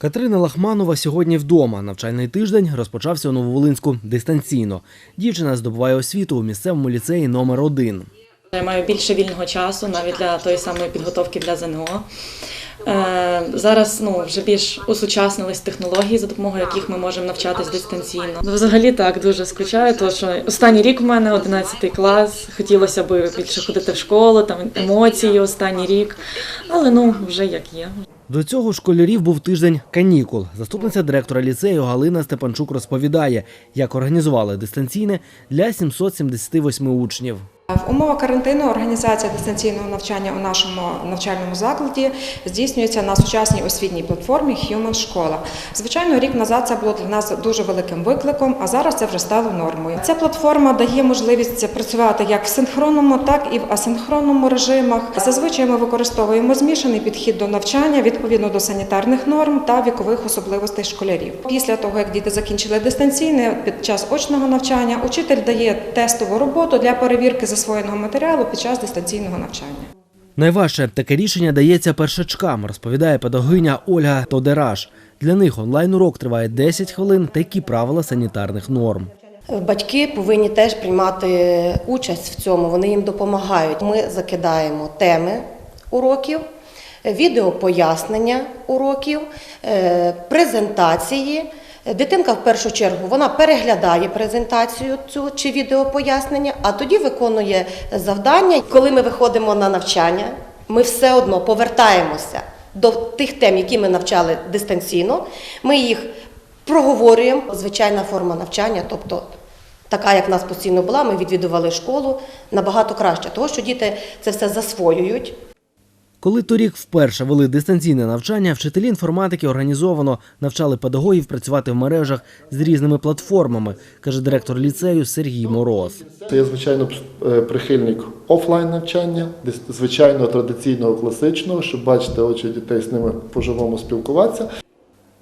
Катерина Лахманова сьогодні вдома. Навчальний тиждень розпочався у Нововолинську дистанційно. Дівчина здобуває освіту у місцевому ліцеї номер 1 Я маю більше вільного часу навіть для тої самої підготовки для ЗНО. Е, зараз ну, вже більш усучаснились технології, за допомогою яких ми можемо навчатись дистанційно. Ну, Взагалі так дуже скучаю, тому що останній рік у мене 11 клас. Хотілося б більше ходити в школу, там емоції останній рік, але ну вже як є. До цього школярів був тиждень канікул. Заступниця директора ліцею Галина Степанчук розповідає, як організували дистанційне для 778 учнів. В умовах карантину організація дистанційного навчання у нашому навчальному закладі здійснюється на сучасній освітній платформі Human Школа. Звичайно, рік назад це було для нас дуже великим викликом, а зараз це вже стало нормою. Ця платформа дає можливість працювати як в синхронному, так і в асинхронному режимах. Зазвичай ми використовуємо змішаний підхід до навчання відповідно до санітарних норм та вікових особливостей школярів. Після того, як діти закінчили дистанційне під час очного навчання, учитель дає тестову роботу для перевірки засвоєного матеріалу під час дистанційного навчання. Найважче таке рішення дається першачкам, розповідає педагогиня Ольга Тодераш. Для них онлайн-урок триває 10 хвилин, такі правила санітарних норм. Батьки повинні теж приймати участь в цьому, вони їм допомагають. Ми закидаємо теми уроків, відео пояснення уроків, е, презентації. Дитинка в першу чергу вона переглядає презентацію цю чи відео пояснення, а тоді виконує завдання. Коли ми виходимо на навчання, ми все одно повертаємося до тих тем, які ми навчали дистанційно. Ми їх проговорюємо. Звичайна форма навчання, тобто така, як в нас постійно була, ми відвідували школу набагато краще, тому що діти це все засвоюють. Коли торік вперше вели дистанційне навчання, вчителі інформатики організовано навчали педагогів працювати в мережах з різними платформами, каже директор ліцею Сергій Мороз. Я звичайно е, прихильник офлайн навчання, звичайно традиційного класичного, щоб бачити очі дітей з ними по живому спілкуватися.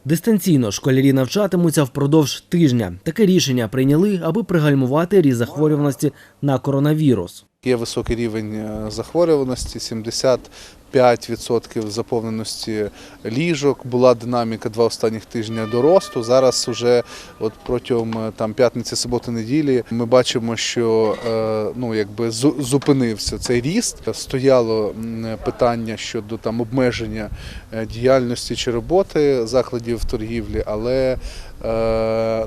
Дистанційно школярі навчатимуться впродовж тижня. Таке рішення прийняли, аби пригальмувати різ захворюваності на коронавірус. Є високий рівень е, захворюваності, 70 5% заповненості ліжок. Була динаміка два останніх тижні до росту. Зараз вже от протягом е, там п'ятниці, суботи, неділі ми бачимо, що е, ну якби зупинився цей ріст. Стояло питання щодо там обмеження е, діяльності чи роботи закладів торгівлі, але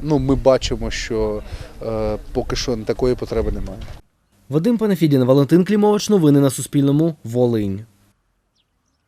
ну ми бачимо, що поки що такої потреби немає. Вадим Панафідін, Валентин Клімович, новини на Суспільному, Волинь.